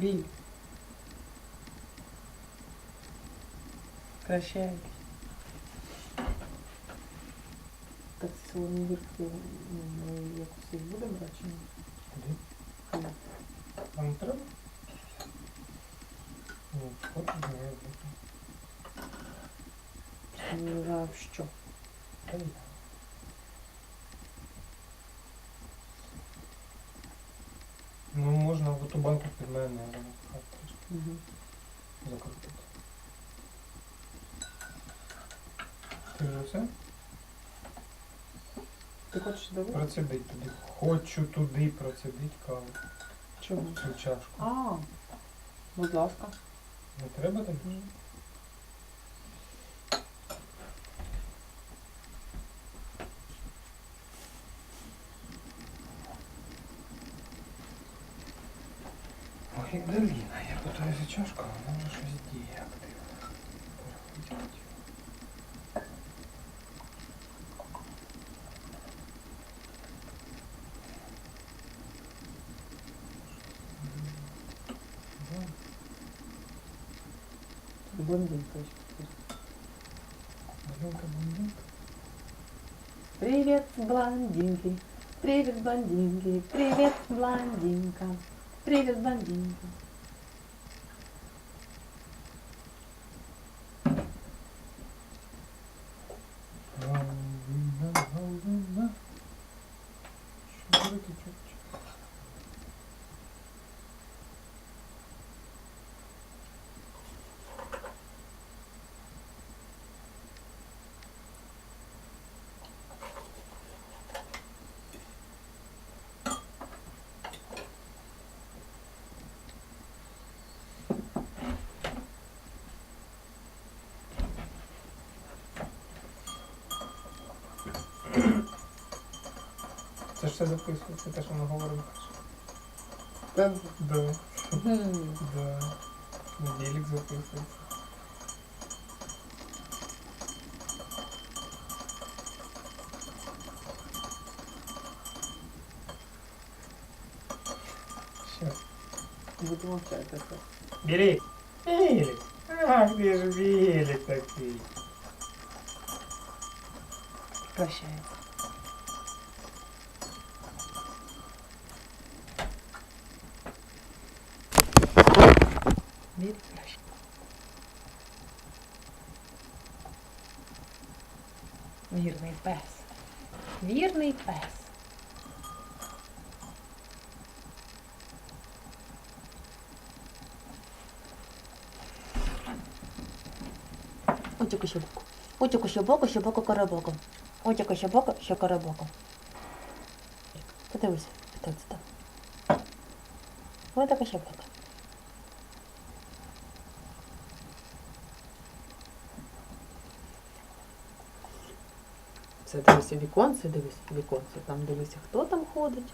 Біль. Прощай. Так сьогодні гірки ну, ми якось їх будемо брати чи ні? Куди? Хліб. А не треба? Ні, хочу не бути. Не знаю, що. Та й. Ну, можна в ту банку під мене Угу. закрутити. Ти вже все? Ти хочеш дивитися? Процідить туди. Хочу туди процідить каву. Чому? Цю чашку. А, будь ласка. Не треба так? Ой, Галіна, я питаюся чашку, а вона вже щось діє активно. Переходять. Да. Блондинка. Маленька блондинка. Привет, блондинки. Привет, блондинки. Привет, блондинка. Привет, блондинка. Галина, все записується, те, що ми говоримо. Правда? Да, Хм. да. Неділік записується. Все. Буду мовчати. так. Берег. Велик. Ах, где же велик такой. Прощается. Від. Вірний пес. Вірний пес. Утіку щебоку. Утіку щебоку, щебоку коробоку. Утіку щебоку, що коробоку. Подивися, так це так. Ось така щебока. Це дивися віконце, дивись, віконце. Там дивися, хто там ходить.